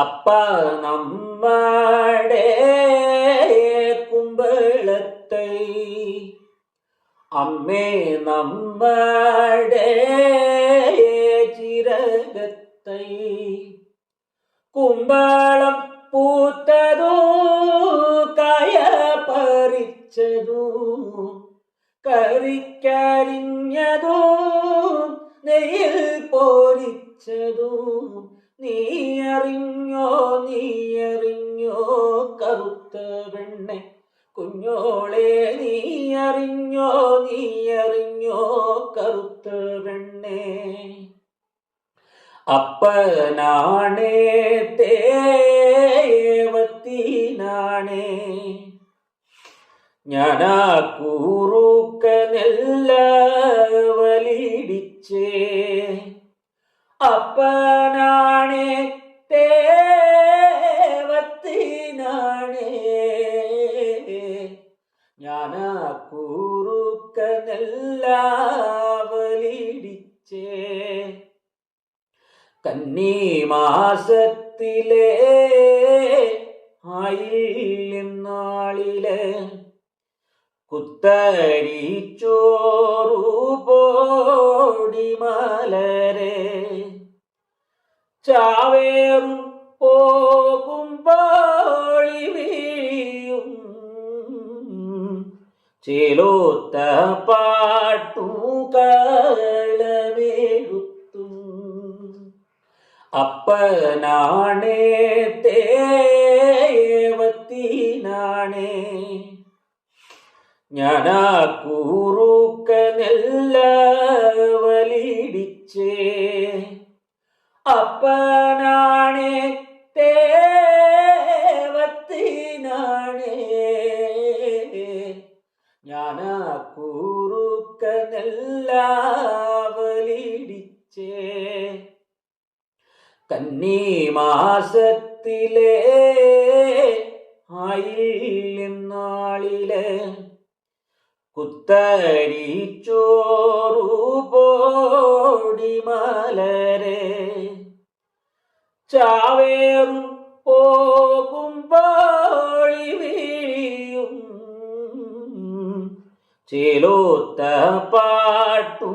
അപ്പ നമ്മടെ കുമ്പളത്തെ. അമ്മേ നമ്മടെ ചിരകത്തെ. കുമ്പളം പൂത്തതോ കയ പറിച്ചതോ കറിക്കരിഞ്ഞതോ നെയ്യിൽ പോരിച്ചതോ നീ അറിഞ്ഞോ നീ അറിഞ്ഞോ കറുത്ത വെണ്ണെ കുഞ്ഞോളെ നീ അറിഞ്ഞോ നീ അറിഞ്ഞോ കറുത്ത വെണ്ണെ അപ്പനാണേ തേവത്തിനാണേ ഞാനാ കൂറുക്ക നെല്ല അപ്പനാണേ തേവത്തിനാണേ ഞാനാ കൂറുക്ക നെല്ല വലിടിച്ചേ കന്നി മാസത്തിലെ ആയില്യം നാളിലെ ചാവേറും പോകുമ്പോളി വീഴും ചേലോത്ത പാട്ടു കളമേഴുത്തും. അപ്പനാണേ തേവത്തിനാണേ ഞാനാ കൂറുക്ക നെല്ല അപ്പനാണേ തേവത്തിനാണേ ഞാനാ കൂറുക്ക നെല്ല വലിടിച്ചേ കന്നി മാസത്തിലെ ആയില്യം നാളിലെ ചാവേറും പോകുമ്പോഴി വീഴും ചേലോത്ത പാട്ടു